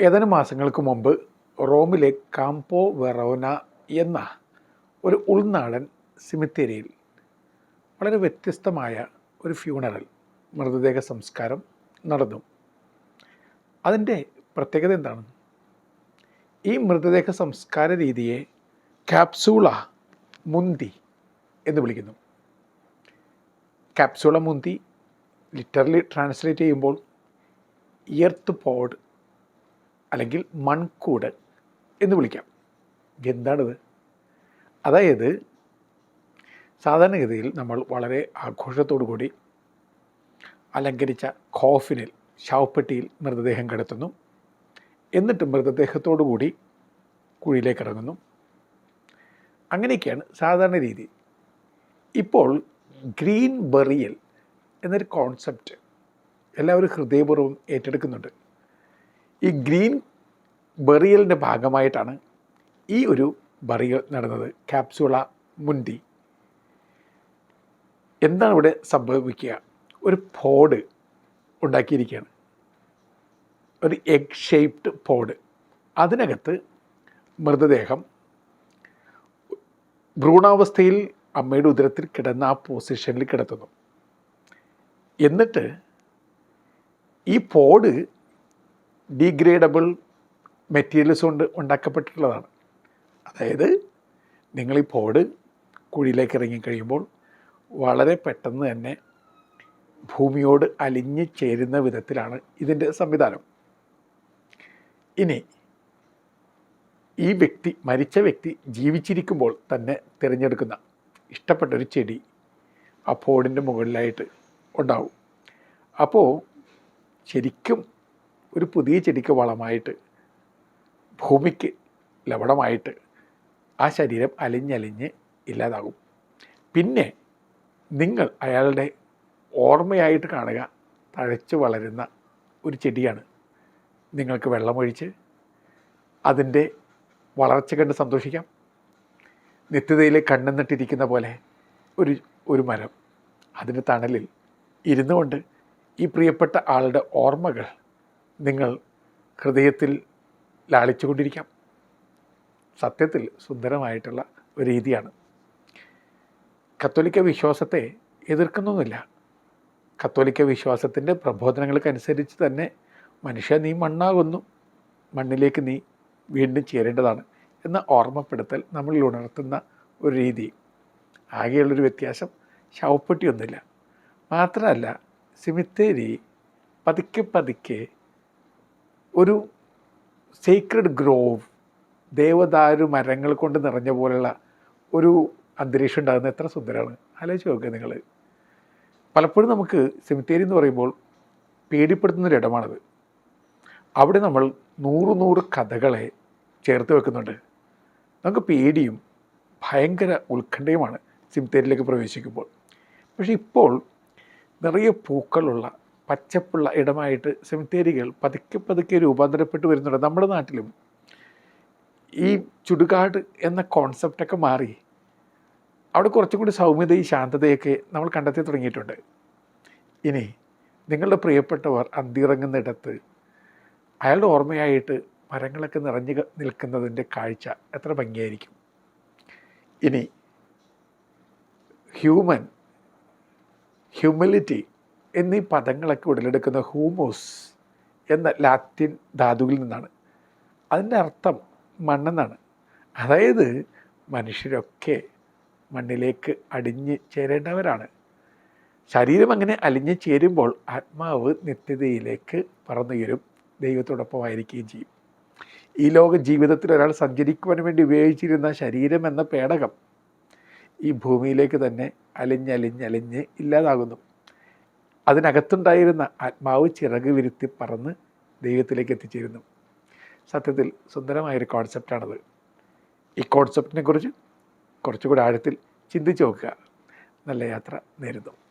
ഏതാനും മാസങ്ങൾക്ക് മുമ്പ് റോമിലെ കാംപോ വെറോന എന്ന ഒരു ഉൾനാടൻ സിമിത്തേരിയിൽ വളരെ വ്യത്യസ്തമായ ഒരു ഫ്യൂണറൽ മൃതദേഹ സംസ്കാരം നടന്നു. അതിന്റെ പ്രത്യേകത എന്താണ്? ഈ മൃതദേഹ സംസ്കാര രീതിയെ ക്യാപ്സൂള മുന്തി എന്ന് വിളിക്കുന്നു. ക്യാപ്സൂള മുന്തി ലിറ്ററലി ട്രാൻസ്ലേറ്റ് ചെയ്യുമ്പോൾ ഇയർത്ത് പോഡ് അല്ലെങ്കിൽ മൺകൂട് എന്ന് വിളിക്കാം. എന്താണിത്? അതായത് സാധാരണഗതിയിൽ നമ്മൾ വളരെ ആഘോഷത്തോടു കൂടി അലങ്കരിച്ച കോഫിനിൽ ശവപ്പെട്ടിയിൽ മൃതദേഹം കിടത്തുന്നു. എന്നിട്ട് മൃതദേഹത്തോടു കൂടി കുഴിയിലേക്ക് ഇറങ്ങുന്നു. അങ്ങനെയൊക്കെയാണ് സാധാരണ രീതി. ഇപ്പോൾ ഗ്രീൻ ബെറിയൽ എന്നൊരു കോൺസെപ്റ്റ് എല്ലാവരും ഹൃദയപൂർവം ഏറ്റെടുക്കുന്നുണ്ട്. ഈ ഗ്രീൻ ബെറിയലിന്റെ ഭാഗമായിട്ടാണ് ഈ ഒരു ബറിയൽ നടന്നത് ക്യാപ്സുള മുന്തി. എന്താണ് ഇവിടെ സംഭവിക്കുക? ഒരു പോഡ് ഉണ്ടാക്കിയിരിക്കുകയാണ്. ഒരു എഗ് ഷേപ്ഡ് പോഡ്. അതിനകത്ത് മൃതദേഹം ഭ്രൂണാവസ്ഥയിൽ അമ്മയുടെ ഉദരത്തിൽ കിടന്ന ആ പൊസിഷനിൽ കിടത്തുന്നു. എന്നിട്ട് ഈ പോഡ് ഡീഗ്രേഡബിൾ മെറ്റീരിയൽസ് കൊണ്ട് ഉണ്ടാക്കപ്പെട്ടിട്ടുള്ളതാണ്. അതായത് നിങ്ങൾ ഈ പോഡ് കുഴിയിലേക്ക് ഇറങ്ങിക്കഴിയുമ്പോൾ വളരെ പെട്ടെന്ന് തന്നെ ഭൂമിയോട് അലിഞ്ഞു ചേരുന്ന വിധത്തിലാണ് ഇതിന്റെ സംവിധാനം. ഇനി ഈ വ്യക്തി മരിച്ച വ്യക്തി ജീവിച്ചിരിക്കുമ്പോൾ തന്നെ തിരഞ്ഞെടുക്കുന്ന ഇഷ്ടപ്പെട്ട ഒരു ചെടി ആ പോഡിന്റെ മുകളിലായിട്ട് ഉണ്ടാവും. അപ്പോൾ ശരിക്കും ഒരു പുതിയ ചെടിക്ക് വളമായിട്ട് ഭൂമിക്ക് ലവണമായിട്ട് ആ ശരീരം അലിഞ്ഞലിഞ്ഞ് ഇല്ലാതാകും. പിന്നെ നിങ്ങൾ അയാളുടെ ഓർമ്മയായിട്ട് കാണുക തഴച്ചു വളരുന്ന ഒരു ചെടിയാണ്. നിങ്ങൾക്ക് വെള്ളമൊഴിച്ച് അതിന്റെ വളർച്ച കണ്ട് സന്തോഷിക്കാം. നിത്യതയിലെ കണ്ണെന്നിട്ടിരിക്കുന്ന പോലെ ഒരു ഒരു മരം. അതിന്റെ തണലിൽ ഇരുന്നുകൊണ്ട് ഈ പ്രിയപ്പെട്ട ആളുടെ ഓർമ്മകൾ നിങ്ങൾ ഹൃദയത്തിൽ ലാളിച്ചുകൊണ്ടിരിക്കാം. സത്യത്തിൽ സുന്ദരമായിട്ടുള്ള ഒരു രീതിയാണ്. കത്തോലിക്ക വിശ്വാസത്തെ എതിർക്കുന്നൊന്നുമില്ല. കത്തോലിക്ക വിശ്വാസത്തിന്റെ പ്രബോധനങ്ങൾക്കനുസരിച്ച് തന്നെ മനുഷ്യ നീ മണ്ണാകുന്നു. മണ്ണിലേക്ക് നീ വീണ്ടും ചേരേണ്ടതാണ് എന്ന ഓർമ്മപ്പെടുത്തൽ നമ്മളിൽ ഉണർത്തുന്ന ഒരു രീതി. ആകെയുള്ളൊരു വ്യത്യാസം ശവപ്പെട്ടിയൊന്നുമില്ല. മാത്രമല്ല സിമിത്തേരി പതുക്കെ പതുക്കെ ഒരു സീക്രഡ് ഗ്രോവ് ദേവദാരു മരങ്ങൾ കൊണ്ട് നിറഞ്ഞ പോലുള്ള ഒരു അന്തരീക്ഷം ഉണ്ടാകുന്നത് എത്ര സുന്ദരമാണ് ആലോചിച്ച് നോക്കുക നിങ്ങൾ. പലപ്പോഴും നമുക്ക് സെമിത്തേരി എന്ന് പറയുമ്പോൾ പേടിപ്പെടുത്തുന്നൊരു ഇടമാണത്. അവിടെ നമ്മൾ നൂറ് നൂറ് കഥകളെ ചേർത്ത് വെക്കുന്നുണ്ട്. നമുക്ക് പേടിയും ഭയങ്കര ഉത്കണ്ഠയുമാണ് സിമിത്തേരിയിലേക്ക് പ്രവേശിക്കുമ്പോൾ. പക്ഷേ ഇപ്പോൾ നിറയെ പൂക്കളുള്ള പച്ചപ്പുള്ള ഇടമായിട്ട് സെമിത്തേരികൾ പതുക്കെ പതുക്കെ രൂപാന്തരപ്പെട്ട് വരുന്നുണ്ട്. നമ്മുടെ നാട്ടിലും ഈ ചുടുകാട് എന്ന കോൺസെപ്റ്റൊക്കെ മാറി. അവിടെ കുറച്ചും കൂടി സൗമ്യതയും ശാന്തതയൊക്കെ നമ്മൾ കണ്ടെത്തി തുടങ്ങിയിട്ടുണ്ട്. ഇനി നിങ്ങളുടെ പ്രിയപ്പെട്ടവർ അന്തിറങ്ങുന്നിടത്ത് അയാളുടെ ഓർമ്മയായിട്ട് മരങ്ങളൊക്കെ നിറഞ്ഞു നിൽക്കുന്നതിന്റെ കാഴ്ച എത്ര ഭംഗിയായിരിക്കും. ഇനി ഹ്യൂമൻ ഹ്യൂമിലിറ്റി എന്നീ പദങ്ങളൊക്കെ ഉടലെടുക്കുന്ന ഹൂമോസ് എന്ന ലാറ്റിൻ ധാതുവിൽ നിന്നാണ്. അതിന്റെ അർത്ഥം മണ്ണെന്നാണ്. അതായത് മനുഷ്യരൊക്കെ മണ്ണിലേക്ക് അടിഞ്ഞ് ചേരേണ്ടവരാണ്. ശരീരം അങ്ങനെ അലിഞ്ഞു ചേരുമ്പോൾ ആത്മാവ് നിത്യതയിലേക്ക് പറന്നുയരും ദൈവത്തോടൊപ്പമായിരിക്കുകയും ചെയ്യും. ഈ ലോക ജീവിതത്തിൽ ഒരാൾ സഞ്ചരിക്കുവാൻ വേണ്ടി ഉപയോഗിച്ചിരുന്ന ശരീരം എന്ന പേടകം ഈ ഭൂമിയിലേക്ക് തന്നെ അലിഞ്ഞലിഞ്ഞലിഞ്ഞ് ഇല്ലാതാകുന്നു. അതിനകത്തുണ്ടായിരുന്ന ആത്മാവ് ചിറക് വിരുത്തി പറന്ന് ദൈവത്തിലേക്ക് എത്തിച്ചേരുന്നു. സത്യത്തിൽ സുന്ദരമായൊരു കോൺസെപ്റ്റാണത് ഈ കോൺസെപ്റ്റിനെ കുറിച്ച് കുറച്ചുകൂടി ആഴത്തിൽ ചിന്തിച്ച് നോക്കുക. നല്ല യാത്ര നേരുന്നു.